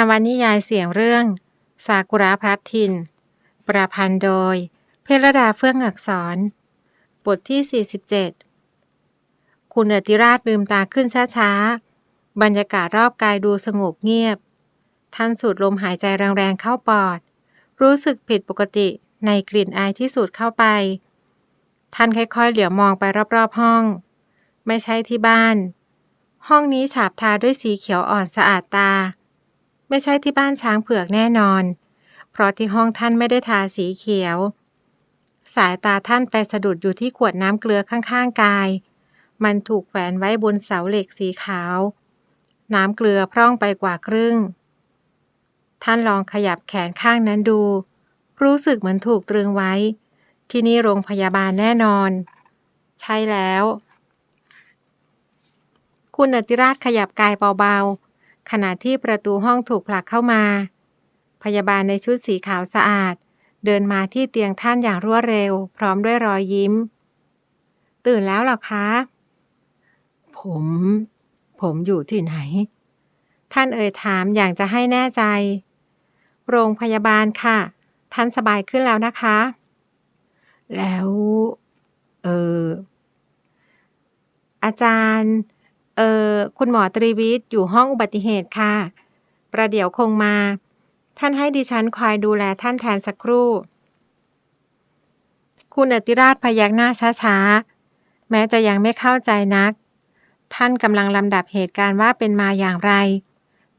นวนิยายเสียงเรื่องซากุระพลัดทิน ประพันธ์โดย เพรดาเฟื่องอักษร บทที่ 47 คุณอติราชลืมตาขึ้นช้าๆ บรรยากาศรอบกายดูสงบเงียบ ท่านสูดลมหายใจแรงๆเข้าปอด รู้สึกผิดปกติในกลิ่นอายที่สูดเข้าไป ท่านค่อยๆ เหลียวมองไปรอบๆห้อง ไม่ใช่ที่บ้าน ห้องนี้ฉาบทาด้วยสีเขียวอ่อนสะอาดตา ไม่ใช่ที่บ้านช้างเผือกแน่นอน เพราะที่ห้องท่านไม่ได้ทาสีเขียว สายตาท่านไปสะดุดอยู่ที่ขวดน้ำเกลือข้างๆกาย มันถูกแขวนไว้บนเสาเหล็กสีขาว น้ำเกลือพร่องไปกว่าครึ่ง ท่านลองขยับแขนข้างนั้นดู รู้สึกเหมือนถูกตรึงไว้ ที่นี่โรงพยาบาลแน่นอน ใช่แล้ว คุณอติราชขยับกายเบาๆ ขณะที่ประตูห้องถูกผลักเข้ามา พยาบาลในชุดสีขาวสะอาด เดินมาที่เตียงท่านอย่างรวดเร็ว พร้อมด้วยรอยยิ้ม ตื่นแล้วหรอคะ ผม ผมอยู่ที่ไหน ท่านเอ่ยถามอย่างจะให้แน่ใจ โรงพยาบาลค่ะ ท่านสบายขึ้นแล้วนะคะ แล้ว เอออาจารย์ เออคุณหมอตรีวิทย์อยู่ห้องอุบัติเหตุค่ะ ประเดี๋ยวคงมา ท่านให้ดิฉันคอยดูแลท่านแทนสักครู่ คุณอติราชพยักหน้าช้าๆ แม้จะยังไม่เข้าใจนัก ท่านกำลังลำดับเหตุการณ์ว่าเป็นมาอย่างไร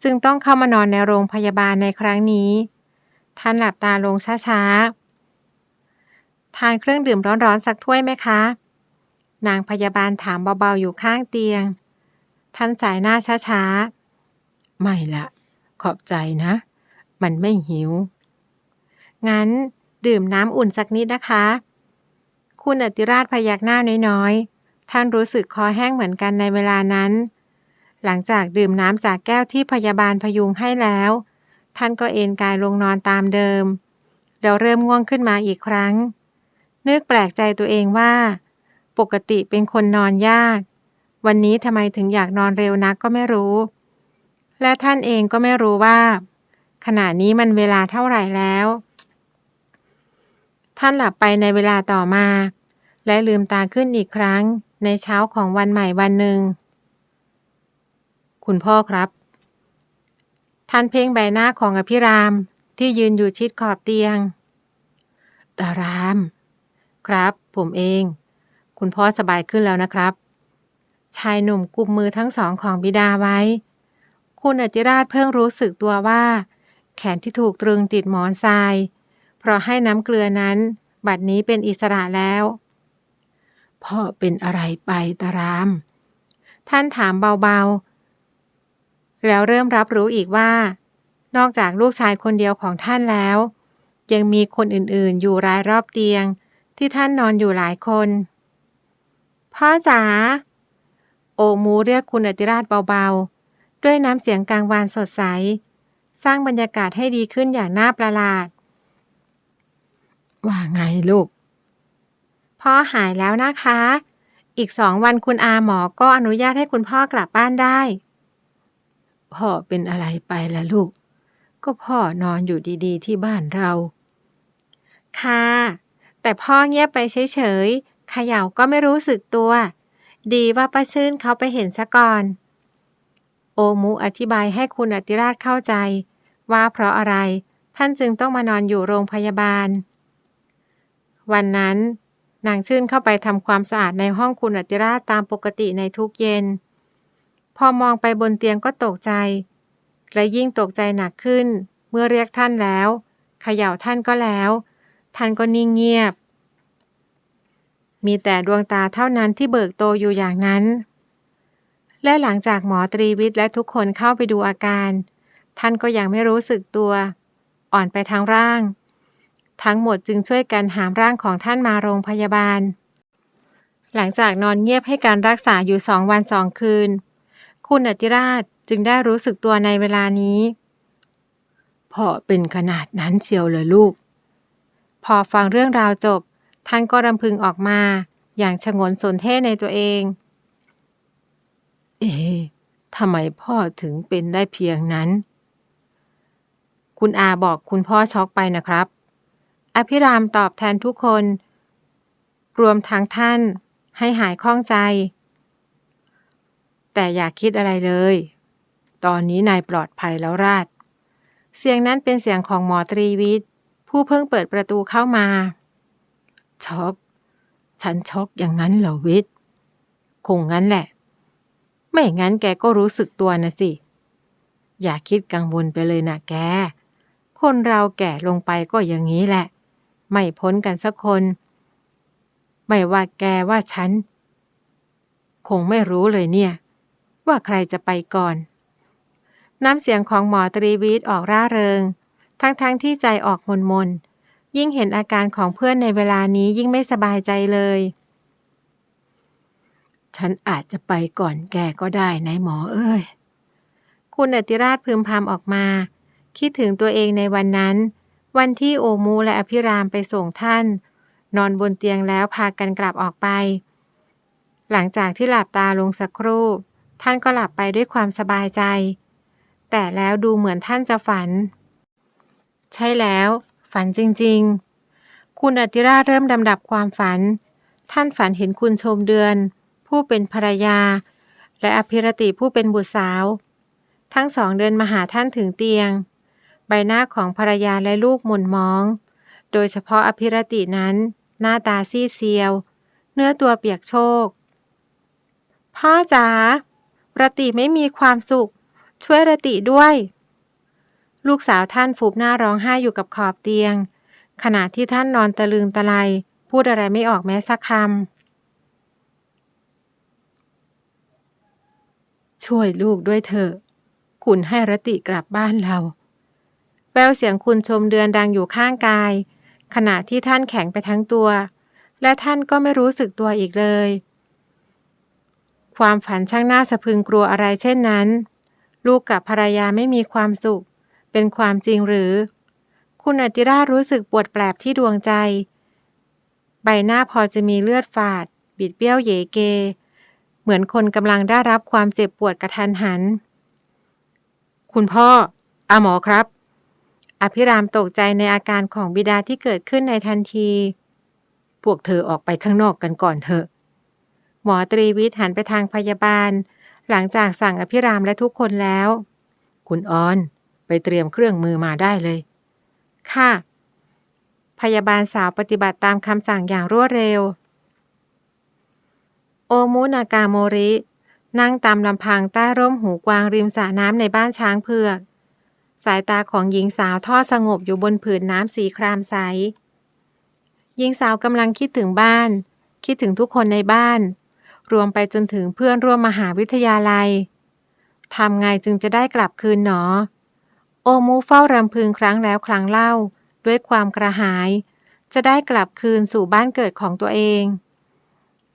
จึงต้องเข้ามานอนในโรงพยาบาลในครั้งนี้ ท่านหลับตาลงช้าๆ ทานเครื่องดื่มร้อนๆสักถ้วยไหมคะนางพยาบาลถามเบาๆอยู่ข้างเตียง ท่านสายหน้าช้าๆ ไม่ละ ขอบใจนะ มันไม่หิว งั้นดื่มน้ำอุ่นสักนิดนะคะ คุณอติราชพยักหน้าน้อยๆ ท่านรู้สึกคอแห้งเหมือนกันในเวลานั้น หลังจากดื่มน้ำจากแก้วที่พยาบาลพยุงให้แล้ว ท่านก็เอนกายลงนอนตามเดิม แล้วเริ่มง่วงขึ้นมาอีกครั้ง นึกแปลกใจตัวเองว่า ปกติเป็นคนนอนยาก วันนี้ทำไมถึงอยากนอนเร็วนักก็ไม่รู้ และท่านเองก็ไม่รู้ว่า ขณะนี้มันเวลาเท่าไหร่แล้ว ท่านหลับไปในเวลาต่อมา และลืมตาขึ้นอีกครั้งในเช้าของวันใหม่วันหนึ่ง คุณพ่อครับ ท่านเพ่งใบหน้าของอภิรามที่ยืนอยู่ชิดขอบเตียง ตาราม ครับ ผมเอง คุณพ่อสบายขึ้นแล้วนะครับ ชายหนุ่มกุมมือทั้งสองของบิดาไว้ คุณอติราชเพิ่งรู้สึกตัวว่า แขนที่ถูกตรึงติดหมอนทราย เพราะให้น้ำเกลือนั้น บัดนี้เป็นอิสระแล้ว พ่อเป็นอะไรไปตาราม ท่านถามเบาๆ แล้วเริ่มรับรู้อีกว่า นอกจากลูกชายคนเดียวของท่านแล้ว ยังมีคนอื่นๆ อยู่รายรอบเตียงที่ท่านนอนอยู่หลายคน พ่อจ๋า โอมูเรียกคุณอติราชเบาๆ ด้วยน้ำเสียงกลางวานสดใส สร้างบรรยากาศให้ดีขึ้นอย่างน่าประหลาด ว่าไงลูก พ่อหายแล้วนะคะ อีกสองวันคุณอาหมอก็อนุญาตให้คุณพ่อกลับบ้านได้ พ่อเป็นอะไรไปล่ะลูก ก็พ่อนอนอยู่ดีๆ ที่บ้านเรา ค่ะ แต่พ่อเงียบไปเฉยๆเขย่าก็ไม่รู้สึกตัว ดีว่าป้าชื่นเขาไปเห็นซะก่อน โอมุอธิบายให้คุณอติราชเข้าใจ ว่าเพราะอะไรท่านจึงต้องมานอนอยู่โรงพยาบาล วันนั้น นางชื่นเข้าไปทำความสะอาดในห้องคุณอติราชตามปกติในทุกเย็น พอมองไปบนเตียงก็ตกใจ และยิ่งตกใจหนักขึ้น เมื่อเรียกท่านแล้วเขย่าท่านก็แล้ว ท่านก็นิ่งเงียบ มีแต่ดวงตาเท่านั้นที่เบิกโตอยู่อย่างนั้น และหลังจากหมอตรีวิทย์และทุกคนเข้าไปดูอาการ ท่านก็ยังไม่รู้สึกตัว อ่อนไปทั้งร่าง ทั้งหมดจึงช่วยกันหามร่างของท่านมาโรงพยาบาล หลังจากนอนเงียบให้การรักษาอยู่สองวันสองคืน คุณอติราชจึงได้รู้สึกตัวในเวลานี้พ่อเป็นขนาดนั้นเชียวเลยลูก พอฟังเรื่องราวจบ ท่านก็รำพึงออกมา อย่างชงนสนเท่ในตัวเอง เอ๊ะทำไมพ่อถึงเป็นได้เพียงนั้น คุณอาบอกคุณพ่อช็อกไปนะครับ อภิรามตอบแทนทุกคน รวมทั้งท่านให้หายข้องใจ แต่อย่าคิดอะไรเลย ตอนนี้นายปลอดภัยแล้วราช เสียงนั้นเป็นเสียงของหมอตรีวิทย์ ผู้เพิ่งเปิดประตูเข้ามา ช็อก ฉันช็อกอย่างนั้นเหรอวิทย์คงงั้นแหละ ไม่งั้นแกก็รู้สึกตัวนะสิ อย่าคิดกังวลไปเลยนะแก คนเราแก่ลงไปก็อย่างนี้แหละ ไม่พ้นกันสักคน ไม่ว่าแกว่าฉัน คงไม่รู้เลยเนี่ย ว่าใครจะไปก่อน น้ำเสียงของหมอตรีวิทออกร่าเริง ทั้งๆทที่ใจออกมนมน ยิ่งเห็นอาการของเพื่อนในเวลานี้ยิ่งไม่สบายใจเลย ฉันอาจจะไปก่อนแกก็ได้นายหมอเอ้ย คุณอติราชพึมพำออกมา คิดถึงตัวเองในวันนั้น วันที่โอมูและอภิรามไปส่งท่าน นอนบนเตียงแล้วพากันกลับออกไป หลังจากที่หลับตาลงสักครู่ ท่านก็หลับไปด้วยความสบายใจ แต่แล้วดูเหมือนท่านจะฝัน ใช่แล้ว ฝันจริง ๆ คุณอติราชเริ่มดำดับความฝัน ท่านฝันเห็นคุณชมเดือน ผู้เป็นภรรยา และอภิรติผู้เป็นบุตรสาว ทั้งสองเดินมาหาท่านถึงเตียง ใบหน้าของภรรยาและลูกหม่นมอง โดยเฉพาะอภิรตินั้น หน้าตาซีเซียว เนื้อตัวเปียกโชก พ่อจ๋ารติไม่มีความสุข ช่วยรติด้วย ลูกสาวท่านฟูบหน้าร้องไห้อยู่กับขอบเตียง ขณะที่ท่านนอนตะลึงตะไลพูดอะไรไม่ออกแม้สักคำ ช่วยลูกด้วยเถอะ คุณให้รติกลับบ้านเรา แววเสียงคุณชมเดือนดังอยู่ข้างกาย ขณะที่ท่านแข็งไปทั้งตัว และท่านก็ไม่รู้สึกตัวอีกเลย ความฝันช่างน่าสะพึงกลัวอะไรเช่นนั้น ลูกกับภรรยาไม่มีความสุข เป็นความจริงหรือ คุณอติราชรู้สึกปวดแปลบที่ดวงใจ ใบหน้าพอจะมีเลือดฝาด บิดเบี้ยวเยเก เหมือนคนกำลังได้รับความเจ็บปวดกระทันหัน คุณพ่อ อาหมอครับ อภิรามตกใจในอาการของบิดาที่เกิดขึ้นในทันที พวกเธอออกไปข้างนอกกันก่อนเถอะ หมอตรีวิทย์หันไปทางพยาบาล หลังจากสั่งอภิรามและทุกคนแล้ว คุณออน ไปเตรียมเครื่องมือมาได้เลย ค่ะ พยาบาลสาวปฏิบัติตามคำสั่งอย่างรวดเร็ว โอมุนากาโมริ นั่งตามลำพังใต้ร่มหูกวางริมสระน้ำในบ้านช้างเผือก สายตาของหญิงสาวทอดสงบอยู่บนผืนน้ำสีครามใส หญิงสาวกำลังคิดถึงบ้าน คิดถึงทุกคนในบ้าน รวมไปจนถึงเพื่อนร่วมมหาวิทยาลัยทำไงจึงจะได้กลับคืนหนอ โอมูเฝ้ารำพึงครั้งแล้วครั้งเล่า ด้วยความกระหาย จะได้กลับคืนสู่บ้านเกิดของตัวเอง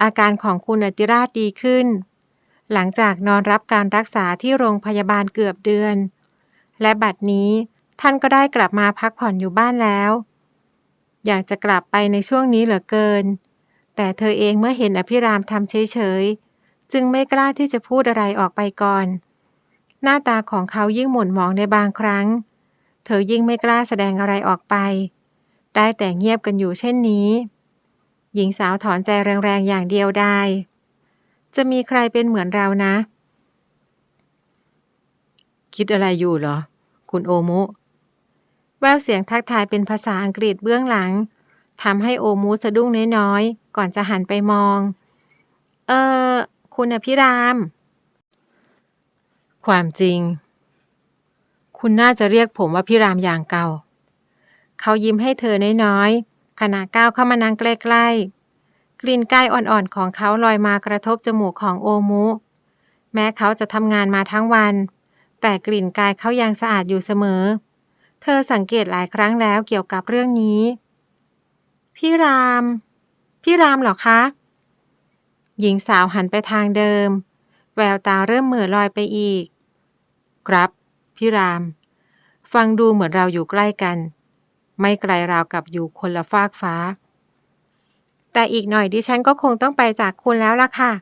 อาการของคุณอติราชดีขึ้น หลังจากนอนรับการรักษาที่โรงพยาบาลเกือบเดือน และบัดนี้ท่านก็ได้กลับมาพักผ่อนอยู่บ้านแล้ว อยากจะกลับไปในช่วงนี้เหลือเกิน แต่เธอเองเมื่อเห็นอภิรามทำเฉยๆ จึงไม่กล้าที่จะพูดอะไรออกไปก่อน หน้าตาของเขายิ่งหม่นหมองในบางครั้ง เธอยิ่งไม่กล้าแสดงอะไรออกไป ได้แต่เงียบกันอยู่เช่นนี้ หญิงสาวถอนใจแรงๆอย่างเดียวได้ จะมีใครเป็นเหมือนเรานะ คิดอะไรอยู่เหรอ คุณโอมุ แววเสียงทักทายเป็นภาษาอังกฤษเบื้องหลังทำให้โอมูสะดุ้งน้อยๆ ก่อนจะหันไปมอง เออ คุณอภิราม ความจริง คุณน่าจะเรียกผมว่าพี่รามอย่างเก่า เขายิ้มให้เธอน้อยๆขณะก้าวเข้ามานั่งใกล้ๆ กลิ่นกายอ่อนๆของเขาลอยมากระทบจมูกของโอมุ แม้เขาจะทำงานมาทั้งวัน แต่กลิ่นกายเขายังสะอาดอยู่เสมอ เธอสังเกตหลายครั้งแล้วเกี่ยวกับเรื่องนี้ พี่ราม พี่รามเหรอคะ หญิงสาวหันไปทางเดิม แววตาเริ่มเหม่อลอยไปอีก ครับ พี่ราม ฟังดูเหมือนเราอยู่ใกล้กัน ไม่ไกลราวกับอยู่คนละฟากฟ้า แต่อีกหน่อยดิฉันก็คงต้องไปจากคุณแล้วล่ะค่ะ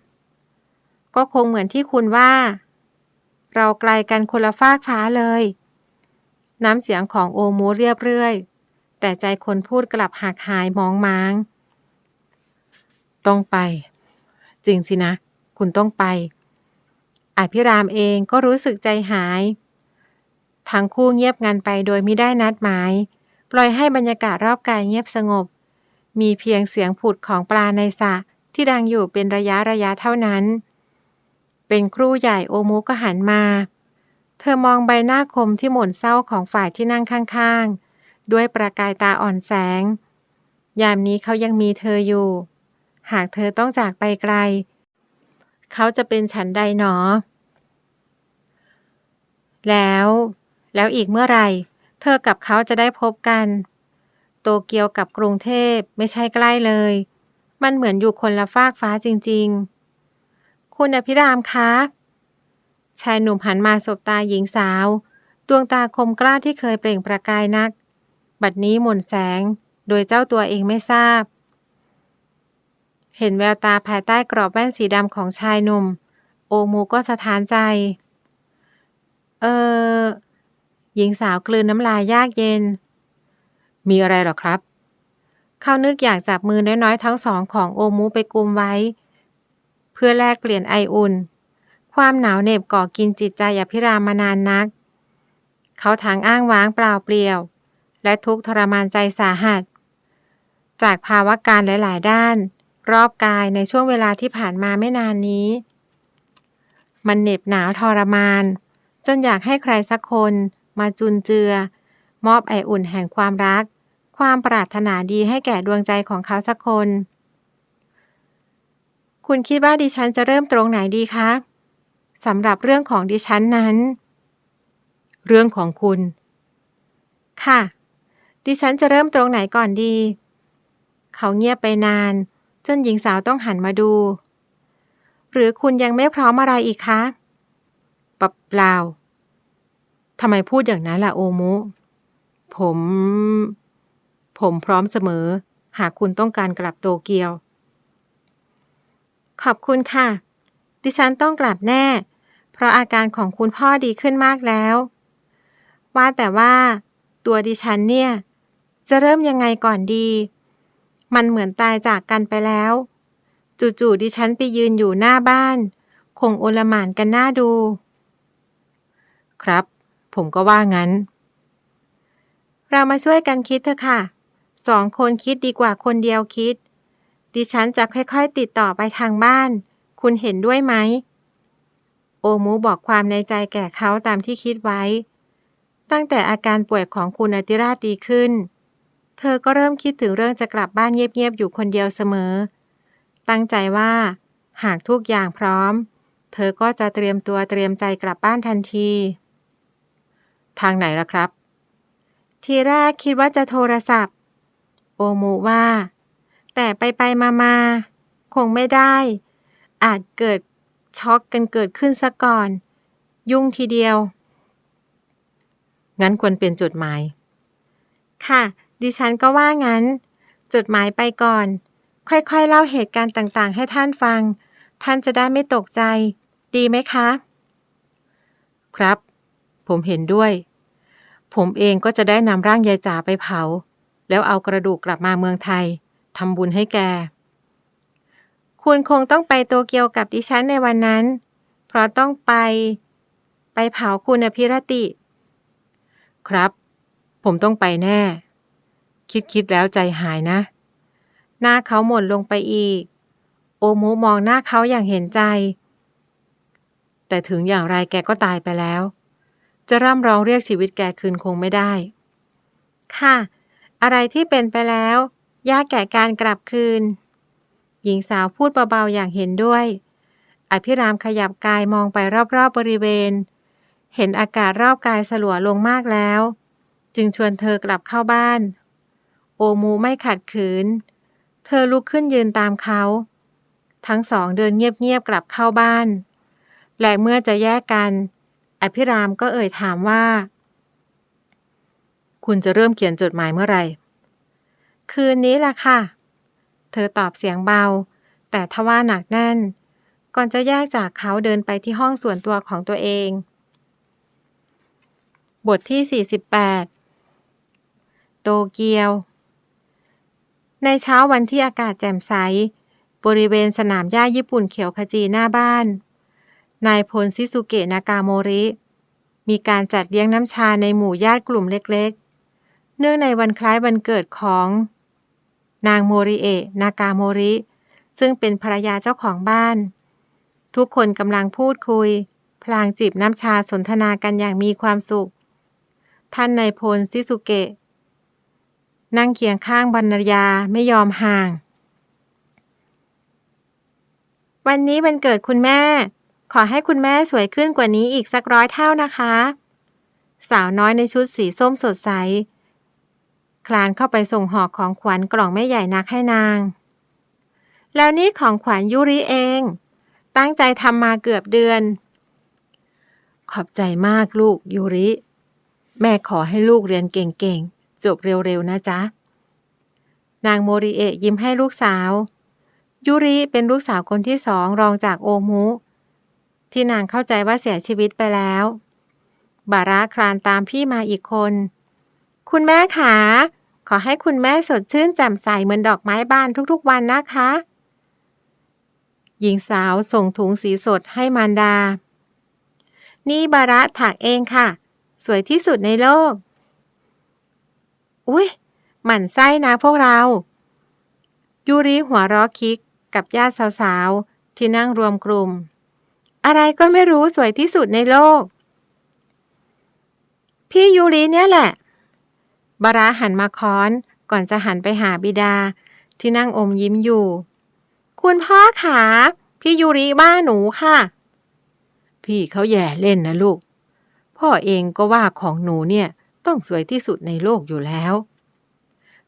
ก็คงเหมือนที่คุณว่า เราไกลกันคนละฟากฟ้าเลย น้ำเสียงของโอมูเรียบเรื่อย แต่ใจคนพูดกลับหักหายมองมาง ต้องไป จริงสินะ คุณต้องไป อภิรามเองก็รู้สึกใจหาย ทั้งคู่เงียบงันไปโดยไม่ได้นัดหมาย ปล่อยให้บรรยากาศรอบกายเงียบสงบ มีเพียงเสียงผุดของปลาในสระที่ดังอยู่เป็นระยะระยะเท่านั้น เป็นครู่ใหญ่โอมุก็หันมา เธอมองใบหน้าคมที่หม่นเศร้าของฝ่ายที่นั่งข้างๆ ด้วยประกายตาอ่อนแสง ยามนี้เขายังมีเธออยู่ หากเธอต้องจากไปไกล เขาจะเป็นฉันใดหนอ แล้ว แล้วอีกเมื่อไหร่ เธอกับเขาจะได้พบกัน โตเกียวกับกรุงเทพไม่ใช่ใกล้เลย มันเหมือนอยู่คนละฟากฟ้าจริง ๆ คุณอภิรามคะ ชายหนุ่มหันมาสบตาหญิงสาว ดวงตาคมกล้าที่เคยเปล่งประกายนัก บัดนี้หม่นแสง โดยเจ้าตัวเองไม่ทราบ เห็นแววตาภายใต้กรอบแว่นสีดำของชายหนุ่ม โอมูก็สะท้านใจ เออหญิงสาวกลืนน้ำลายยากเย็น มีอะไรหรอครับ เขานึกอยากจับมือน้อยๆทั้งสองของโอมูไปกุมไว้ เพื่อแลกเปลี่ยนไออุ่น ความหนาวเหน็บก่อกินจิตใจอภิรามมานานนัก เขาทางอ้างว้างเปล่าเปลี่ยว และทุกข์ทรมานใจสาหัส จากภาวะการหลาย ๆ ด้าน รอบกายในช่วงเวลาที่ผ่านมาไม่นานนี้ มันเหน็บหนาวทรมาน จนอยากให้ใครสักคนมาจุนเจือ มอบไออุ่นแห่งความรัก ความปรารถนาดีให้แก่ดวงใจของเขาสักคน คุณคิดว่าดิฉันจะเริ่มตรงไหนดีคะสำหรับเรื่องของดิฉันนั้น เรื่องของคุณ ค่ะ ดิฉันจะเริ่มตรงไหนก่อนดี เขาเงียบไปนาน จนหญิงสาวต้องหันมาดู หรือคุณยังไม่พร้อมอะไรอีกคะปบเปล่าทำไมพูดอย่างนั้นล่ะโอมุ ผม ผมพร้อมเสมอ หากคุณต้องการกลับโตเกียว ขอบคุณค่ะ ดิฉันต้องกลับแน่ เพราะอาการของคุณพ่อดีขึ้นมากแล้ว ว่าแต่ว่า ตัวดิฉันเนี่ย จะเริ่มยังไงก่อนดี มันเหมือนตายจากกันไปแล้ว จู่ๆดิฉันไปยืนอยู่หน้าบ้าน คงโอลหมานกันหน้าดู ครับ ผมก็ว่างั้น เรามาช่วยกันคิดเถอะค่ะ สองคนคิดดีกว่าคนเดียวคิด ดิฉันจะค่อยๆ ติดต่อไปทางบ้าน คุณเห็นด้วยไหม โอมูบอกความในใจแก่เขาตามที่คิดไว้ ตั้งแต่อาการป่วยของคุณอติราชดีขึ้น เธอก็เริ่มคิดถึงเรื่องจะกลับบ้านเงียบๆอยู่คนเดียวเสมอ ตั้งใจว่า หากทุกอย่างพร้อม เธอก็จะเตรียมตัวเตรียมใจกลับบ้านทันที ทางไหนล่ะครับ ทีแรกคิดว่าจะโทรศัพท์ โอมูว่า แต่ไปไปมามาคงไม่ได้ อาจเกิดช็อกกันเกิดขึ้นซะก่อน ยุ่งทีเดียว งั้นควรเป็นจดหมาย ค่ะ ดิฉันก็ว่างั้น จดหมายไปก่อน ค่อยๆ เล่าเหตุการณ์ต่างๆ ให้ท่านฟัง ท่านจะได้ไม่ตกใจ ดีไหมคะ ครับ ผมเห็นด้วย ผมเองก็จะได้นำร่างยายจ๋าไปเผา แล้วเอากระดูกกลับมาเมืองไทยทำบุญให้แก คุณคงต้องไปโตเกียวกับดิฉันในวันนั้น เพราะต้องไป ไปเผาคุณอภิรติ ครับ ผมต้องไปแน่ คิดคิดแล้วใจหายนะ หน้าเขาหม่นลงไปอีก โอมุมองหน้าเขาอย่างเห็นใจ แต่ถึงอย่างไรแกก็ตายไปแล้ว จะร่ำร้องเรียกชีวิตแกคืนคงไม่ได้ ค่ะ อะไรที่เป็นไปแล้วยากแก่การกลับคืน หญิงสาวพูดเบาๆอย่างเห็นด้วย อภิรามขยับกายมองไปรอบๆบริเวณ เห็นอากาศรอบกายสลัวลงมากแล้ว จึงชวนเธอกลับเข้าบ้าน โอมูไม่ขัดขืน เธอลุกขึ้นยืนตามเขา ทั้งสองเดินเงียบๆกลับเข้าบ้าน และเมื่อจะแยกกัน อภิรามก็เอ่ยถามว่า คุณจะเริ่มเขียนจดหมายเมื่อไหร่ คืนนี้ล่ะค่ะ เธอตอบเสียงเบา แต่ทว่าหนักแน่น ก่อนจะแยกจากเขาเดินไปที่ห้องส่วนตัวของตัวเอง บทที่ 48 โตเกียว ในเช้าวันที่อากาศแจ่มใส บริเวณสนามหญ้าญี่ปุ่นเขียวขจีหน้าบ้าน นายพลซิสุเกะนากาโมริ มีการจัดเลี้ยงน้ำชาในหมู่ญาติกลุ่มเล็กๆ เนื่องในวันคล้ายวันเกิดของ นางโมริเอะนากาโมริ ซึ่งเป็นภรรยาเจ้าของบ้าน ทุกคนกำลังพูดคุย พลางจิบน้ำชาสนทนากันอย่างมีความสุข ท่านนายพลซิสุเกะ นั่งเคียงข้างบรรยาไม่ยอมห่าง วันนี้วันเกิดคุณแม่ ขอให้คุณแม่สวยขึ้นกว่านี้อีกสักร้อยเท่านะคะ สาวน้อยในชุดสีส้มสดใส คลานเข้าไปส่งห่อของขวัญกล่องไม่ใหญ่นักให้นาง แล้วนี่ของขวัญยุริเอง ตั้งใจทำมาเกือบเดือน ขอบใจมากลูกยูริ แม่ขอให้ลูกเรียนเก่งๆ จบเร็วๆนะจ๊ะ นางโมริเอะยิ้มให้ลูกสาว ยุริเป็นลูกสาวคนที่สองรองจากโอมุ ที่นางเข้าใจว่าเสียชีวิตไปแล้ว บาระคลานตามพี่มาอีกคน คุณแม่ขาขอให้คุณแม่สดชื่นแจ่มใสเหมือนดอกไม้บ้านทุกๆวันนะคะ หญิงสาวส่งถุงสีสดให้มารดา นี่บาระถักเองค่ะ สวยที่สุดในโลก อุ้ยหมั่นไส้นะพวกเรา ยูริหัวเร้อคิกกับญาติสาวๆ ที่นั่งรวมกลุ่ม อะไรก็ไม่รู้สวยที่สุดในโลก พี่ยูริเนี่ยแหละ บาระหันมาค้อนก่อนจะหันไปหาบิดาที่นั่งอมยิ้มอยู่ คุณพ่อขาพี่ยูริว่าหนูค่ะ พี่เขาแย่เล่นนะลูก พ่อเองก็ว่าของหนูเนี่ย ต้องสวยที่สุดในโลกอยู่แล้ว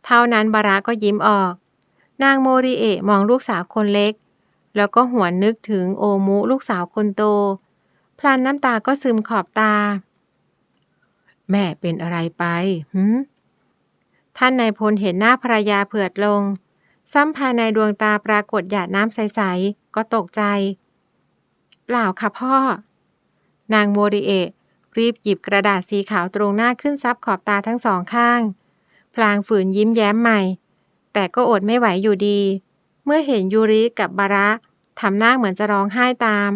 เท่านั้นบาระก็ยิ้มออก นางโมริเอะมองลูกสาวคนเล็ก แล้วก็หวนนึกถึงโอมุลูกสาวคนโต พลันน้ำตาก็ซึมขอบตา แม่เป็นอะไรไปหืมท่านนายพลเห็นหน้าภรรยาเผือดลง ซ้ำภายในดวงตาปรากฏหยาดน้ำใส ๆ ก็ตกใจ เปล่าค่ะพ่อ นางโมริเอะ รีบหยิบกระดาษสีขาวตรงหน้าขึ้นซับขอบตาทั้งสองข้าง พลางฝืนยิ้มแย้มใหม่ แต่ก็อดไม่ไหวอยู่ดี เมื่อเห็นยูริกับบาระทำหน้าเหมือนจะร้องไห้ตาม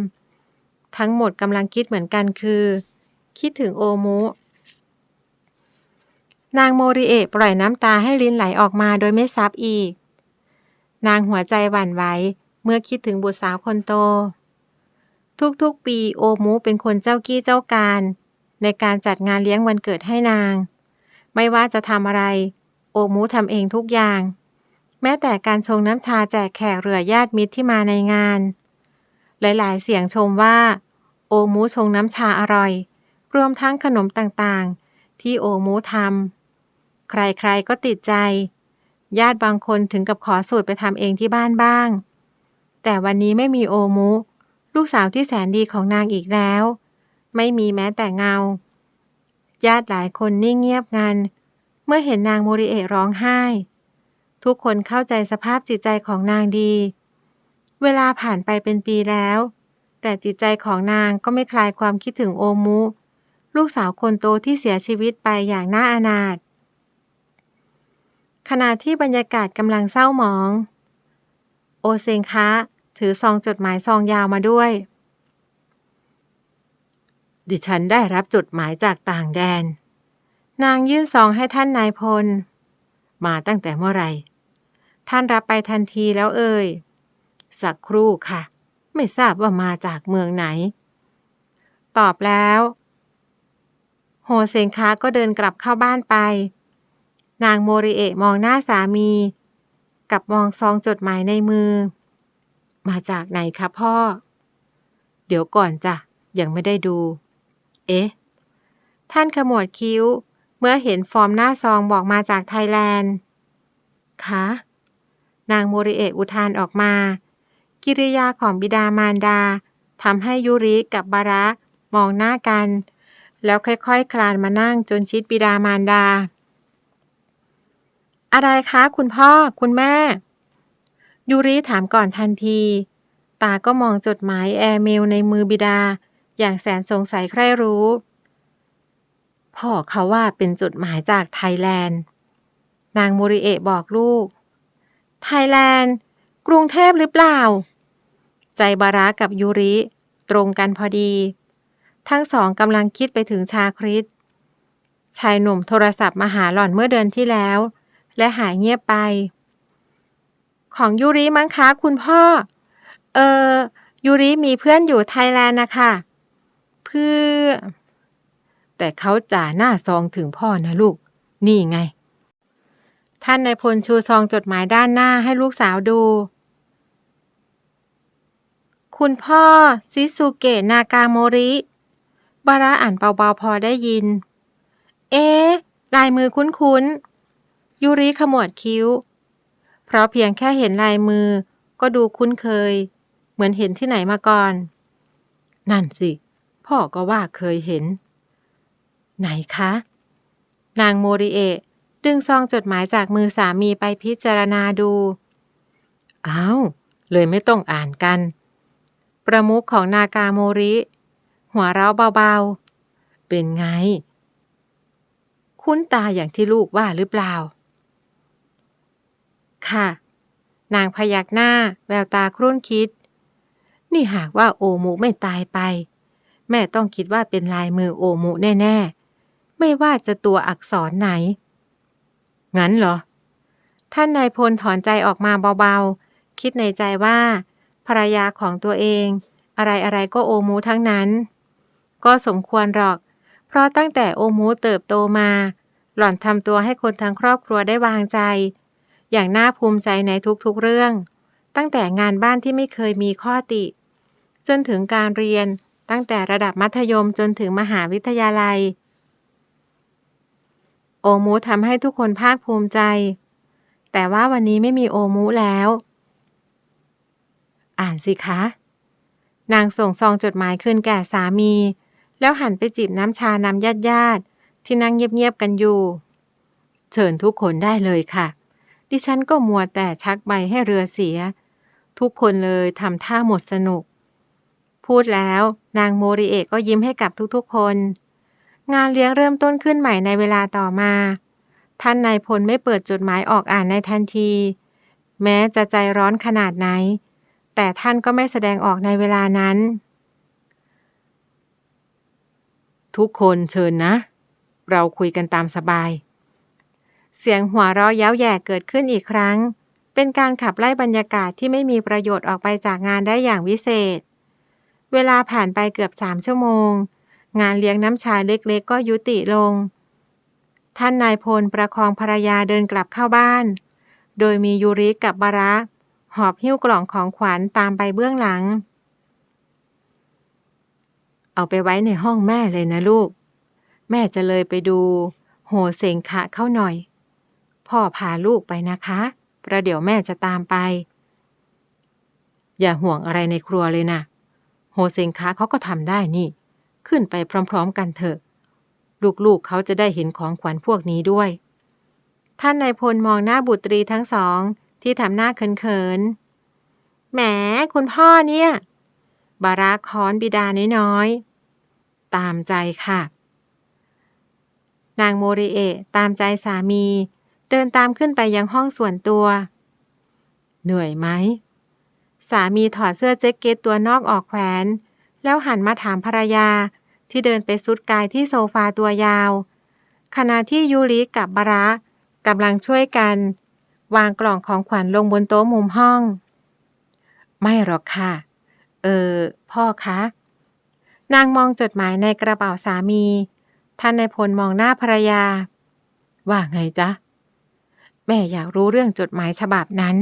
ทั้งหมดกำลังคิดเหมือนกันคือ คิดถึงโอมุนางโมริเอะปล่อยน้ำตาให้ลิ้นไหลออกมาโดยไม่ซับอีก นางหัวใจหวั่นไหวเมื่อคิดถึงบุตรสาวคนโต ทุกๆปีโอมุเป็นคนเจ้ากี้เจ้าการ ในการจัดงานเลี้ยงวันเกิดให้นาง ไม่ว่าจะทำอะไร โอมุทำเองทุกอย่าง แม้แต่การชงน้ำชาแจกแขกเรือญาติมิตรที่มาในงาน หลายๆ เสียงชมว่า โอมุชงน้ำชาอร่อย รวมทั้งขนมต่างๆ ที่โอมุทำใครๆก็ติดใจ ญาติบางคนถึงกับขอสูตรไปทำเองที่บ้านบ้าง แต่วันนี้ไม่มีโอมุลูกสาวที่แสนดีของนางอีกแล้ว ไม่มีแม้แต่เงา ญาติหลายคนนิ่งเงียบงัน เมื่อเห็นนางโมริเอะร้องไห้ ทุกคนเข้าใจสภาพจิตใจของนางดี เวลาผ่านไปเป็นปีแล้ว แต่จิตใจของนางก็ไม่คลายความคิดถึงโอมุ ลูกสาวคนโตที่เสียชีวิตไปอย่างน่าอนาถขณะที่บรรยากาศกำลังเศร้าหมอง โอเซงคะ ถือซองจดหมายซองยาวมาด้วย ดิฉันได้รับจดหมายจากต่างแดน นางยื่นซองให้ท่านนายพล มาตั้งแต่เมื่อไหร่ ท่านรับไปทันทีแล้วเอ่ย สักครู่ค่ะ ไม่ทราบว่ามาจากเมืองไหน ตอบแล้ว โฮเซงคะก็เดินกลับเข้าบ้านไป นางโมริเอะมองหน้าสามี กับมองซองจดหมายในมือ มาจากไหนคะพ่อ เดี๋ยวก่อนจ้ะยังไม่ได้ดู เอ๊ะ ท่านขมวดคิ้ว เมื่อเห็นฟอร์มหน้าซองบอกมาจากไทยแลนด์ คะ นางโมริเอะอุทานออกมา กิริยาของบิดามารดาทำให้ยุริกับบาระมองหน้ากัน แล้วค่อยๆคคลานมานั่งจนชิดบิดามารดา อะไรคะคุณพ่อคุณแม่ ยูริถามก่อนทันที ตาก็มองจดหมายแอร์เมลในมือบิดา อย่างแสนสงสัยใคร่รู้ พ่อเขาว่าเป็นจดหมายจากไทยแลนด์ นางโมริเอะบอกลูก ไทยแลนด์ กรุงเทพหรือเปล่า ใจบาระกับยูริ ตรงกันพอดี ทั้งสองกำลังคิดไปถึงชาคริตชายหนุ่มโทรศัพท์มาหาหล่อนเมื่อเดือนที่แล้ว และหายเงียบไป ของยูริมั้งคะคุณพ่อ เออยูริมีเพื่อนอยู่ไทยแลนด์นะคะ เพื่อ แต่เขาจ่าหน้าซองถึงพ่อนะลูก นี่ไง ท่านนายพลชูซองจดหมายด้านหน้าให้ลูกสาวดู คุณพ่อ ซิสุเกะนากาโมริบาระอ่านเบาๆพอได้ยิน เอ๊ลายมือคุ้นๆยูริขมวดคิ้ว เพราะเพียงแค่เห็นลายมือก็ดูคุ้นเคย เหมือนเห็นที่ไหนมาก่อน นั่นสิ พ่อก็ว่าเคยเห็น ไหนคะ นางโมริเอะดึงซองจดหมายจากมือสามีไปพิจารณาดู อ้าว เลยไม่ต้องอ่านกัน ประมุขของนากาโมริ หัวเราะเบาๆ เป็นไง คุ้นตาอย่างที่ลูกว่าหรือเปล่า ค่ะ นางพยักหน้าแววตาครุ่นคิด นี่หากว่าโอมุไม่ตายไป แม่ต้องคิดว่าเป็นลายมือโอมุแน่ๆ ไม่ว่าจะตัวอักษรไหน งั้นเหรอ ท่านนายพลถอนใจออกมาเบาๆ คิดในใจว่า ภรรยาของตัวเอง อะไรๆก็โอมุทั้งนั้น ก็สมควรหรอก เพราะตั้งแต่โอมุเติบโตมา หล่อนทำตัวให้คนทั้งครอบครัวได้วางใจ อย่างน่าภูมิใจในทุกๆเรื่อง ตั้งแต่งานบ้านที่ไม่เคยมีข้อติ จนถึงการเรียน ตั้งแต่ระดับมัธยมจนถึงมหาวิทยาลัย โอมูทำให้ทุกคนภาคภูมิใจ แต่ว่าวันนี้ไม่มีโอมูแล้ว อ่านสิคะ นางส่งซองจดหมายคืนแก่สามี แล้วหันไปจิบน้ำชานำญาติญาติที่นั่งเงียบๆกันอยู่ เชิญทุกคนได้เลยค่ะ ดิฉันก็มัวแต่ชักใบให้เรือเสีย ทุกคนเลยทำท่าหมดสนุก พูดแล้ว นางโมริเอะก็ยิ้มให้กับทุกๆคน งานเลี้ยงเริ่มต้นขึ้นใหม่ในเวลาต่อมา ท่านนายพลไม่เปิดจดหมายออกอ่านในทันที แม้จะใจร้อนขนาดไหน แต่ท่านก็ไม่แสดงออกในเวลานั้น ทุกคนเชิญนะ เราคุยกันตามสบาย เสียงหัวเราะเย้าแย่เกิดขึ้นอีกครั้งเป็นการขับไล่บรรยากาศที่ไม่มีประโยชน์ออกไปจากงานได้อย่างวิเศษ เวลาผ่านไปเกือบสามชั่วโมง งานเลี้ยงน้ำชาเล็กๆ ก็ยุติลง ท่านนายพลประคองภรรยาเดินกลับเข้าบ้าน โดยมียูริกับบาระ หอบหิ้วกล่องของขวัญตามไปเบื้องหลัง เอาไปไว้ในห้องแม่เลยนะลูก แม่จะเลยไปดู โหเสงคะเข้าหน่อย พ่อพาลูกไปนะคะ ประเดี๋ยวแม่จะตามไป อย่าห่วงอะไรในครัวเลยนะ เซงคะเขาก็ทำได้นี่ ขึ้นไปพร้อมๆกันเถอะ ลูกๆเขาจะได้เห็นของขวัญพวกนี้ด้วย ท่านนายพลมองหน้าบุตรีทั้งสอง ที่ทำหน้าเขินๆแหมคุณพ่อเนี่ย บาราคอนบิดาน้อยๆ ตามใจค่ะ นางโมริเอะตามใจสามี เดินตามขึ้นไปยังห้องส่วนตัว เหนื่อยไหม สามีถอดเสื้อแจ็คเก็ตตัวนอกออกแขวน แล้วหันมาถามภรรยาที่เดินไปสุดกายที่โซฟาตัวยาว ขณะที่ยูริกับบาระกำลังช่วยกัน วางกล่องของขวัญลงบนโต๊ะมุมห้อง ไม่หรอกค่ะ เออ พ่อคะ นางมองจดหมายในกระเป๋าสามี ท่านในพลมองหน้าภรรยา ว่าไงจ๊ะ แม่อยากรู้เรื่องจดหมายฉบับนั้น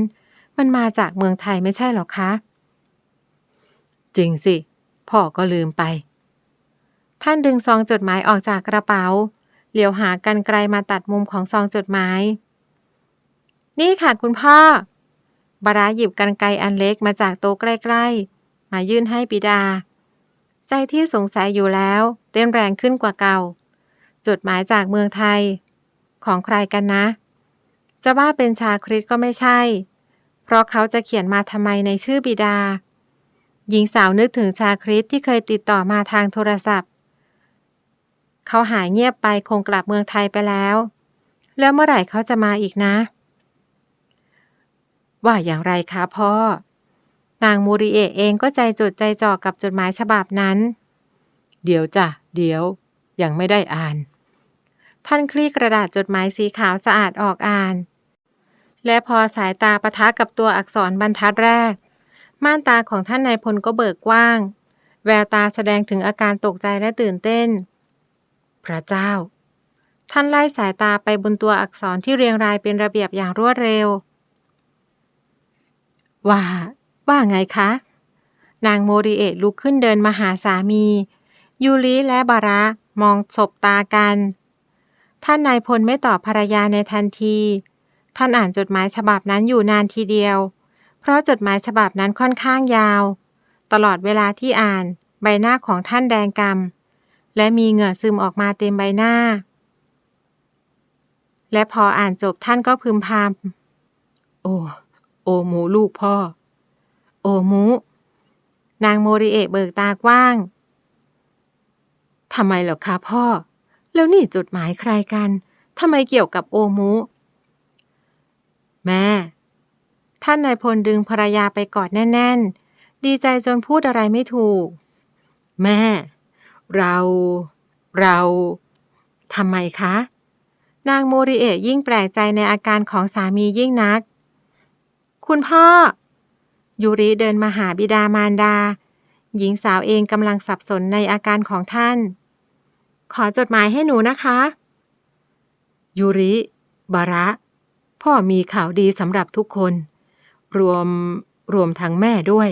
มันมาจากเมืองไทยไม่ใช่หรอคะ จริงสิ พ่อก็ลืมไป ท่านดึงซองจดหมายออกจากกระเป๋า เหลียวหากันไกลมาตัดมุมของซองจดหมาย นี่ค่ะคุณพ่อบาราหยิบกันไกรอันเล็กมาจากโต๊ะใกล้ๆ มายื่นให้ปิดา ใจที่สงสัยอยู่แล้ว เต้นแรงขึ้นกว่าเก่า จดหมายจากเมืองไทย ของใครกันนะ จะว่าเป็นชาคริตก็ไม่ใช่ เพราะเขาจะเขียนมาทำไมในชื่อบิดา หญิงสาวนึกถึงชาคริตที่เคยติดต่อมาทางโทรศัพท์ เขาหายเงียบไปคงกลับเมืองไทยไปแล้ว แล้วเมื่อไหร่เขาจะมาอีกนะ ว่าอย่างไรคะพ่อนางมูริเอะเองก็ใจจดใจจ่อกับจดหมายฉบับนั้น เดี๋ยวจ้ะ เดี๋ยว ยังไม่ได้อ่าน ท่านคลี่กระดาษจดหมายสีขาวสะอาดออกอ่าน และพอสายตาปะทะกับตัวอักษรบรรทัดแรก ม่านตาของท่านนายพลก็เบิกกว้าง แววตาแสดงถึงอาการตกใจและตื่นเต้น พระเจ้า ท่านไล่สายตาไปบนตัวอักษรที่เรียงรายเป็นระเบียบอย่างรวดเร็ว ว่า ว่าไงคะ นางโมริเอะลุกขึ้นเดินมาหาสามี ยูริและบาระมองสบตากัน ท่านนายพลไม่ตอบภรรยาในทันที ท่านอ่านจดหมายฉบับนั้นอยู่นานทีเดียว เพราะจดหมายฉบับนั้นค่อนข้างยาว ตลอดเวลาที่อ่าน ใบหน้าของท่านแดงกำและมีเหงื่อซึมออกมาเต็มใบหน้า และพออ่านจบท่านก็พึมพำโอ้ โอหมูลูกพ่อ โอหมู นางโมริเอะเบิกตากว้างทำไมเหรอคะพ่อ แล้วนี่จดหมายใครกันทำไมเกี่ยวกับโอมู แม่ ท่านนายพลดึงภรรยาไปกอดแน่น ๆ ดีใจจนพูดอะไรไม่ถูก แม่ เรา เราทำไมคะ นางโมริเอะยิ่งแปลกใจในอาการของสามียิ่งนัก คุณพ่อ ยูริเดินมาหาบิดามารดา หญิงสาวเองกำลังสับสนในอาการของท่าน ขอจดหมายให้หนูนะคะ ยูริ บาระ พ่อมีข่าวดีสำหรับทุกคน รวมรวมทั้งแม่ด้วย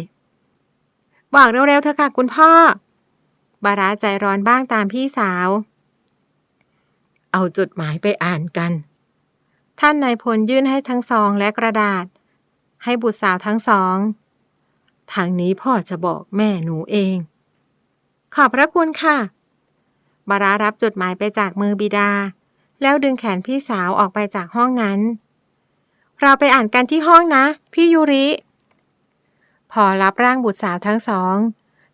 บอกเร็วๆเถอะค่ะคุณพ่อ บาระใจร้อนบ้างตามพี่สาว เอาจดหมายไปอ่านกัน ท่านนายพลยื่นให้ทั้งซองและกระดาษ ให้บุตรสาวทั้งสองทางนี้พ่อจะบอกแม่หนูเอง ขอบพระคุณค่ะ บารารับจดหมายไปจากมือบิดา แล้วดึงแขนพี่สาวออกไปจากห้องนั้น เราไปอ่านกันที่ห้องนะ พี่ยูริ พอรับร่างบุตรสาวทั้งสอง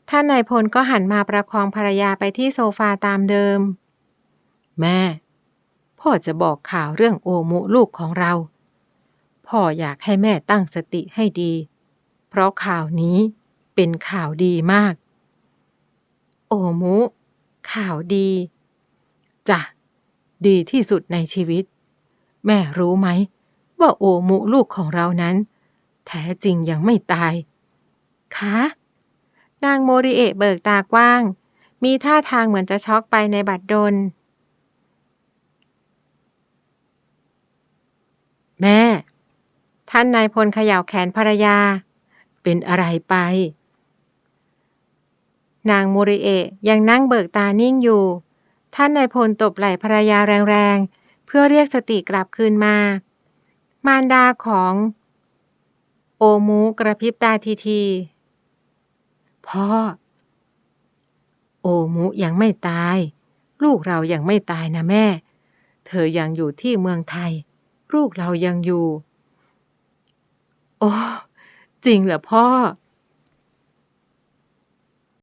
ท่านนายพลก็หันมาประคองภรรยาไปที่โซฟาตามเดิม แม่ พ่อจะบอกข่าวเรื่องโอมุลูกของเรา พ่ออยากให้แม่ตั้งสติให้ดี เพราะข่าวนี้เป็นข่าวดีมาก โอมุ ข่าวดีจ้ะดีที่สุดในชีวิต แม่รู้ไหม ว่าโอมุลูกของเรานั้น แท้จริงยังไม่ตาย คะ นางโมริเอะเบิกตากว้าง มีท่าทางเหมือนจะช็อกไปในบัดดล แม่ ท่านนายพลเขย่าแขนภรรยา เป็นอะไรไป นางโมริเอะยังนั่งเบิกตานิ่งอยู่ ท่านนายพลตบไหล่ภรรยาแรงๆ เพื่อเรียกสติกลับคืนมา มารดาของ โอมูกระพริบตาทีทีๆพ่อ โอมูยังไม่ตาย ลูกเรายังไม่ตายนะแม่ เธอยังอยู่ที่เมืองไทย ลูกเรายังอยู่ โอ้ จริงเหรอพ่อ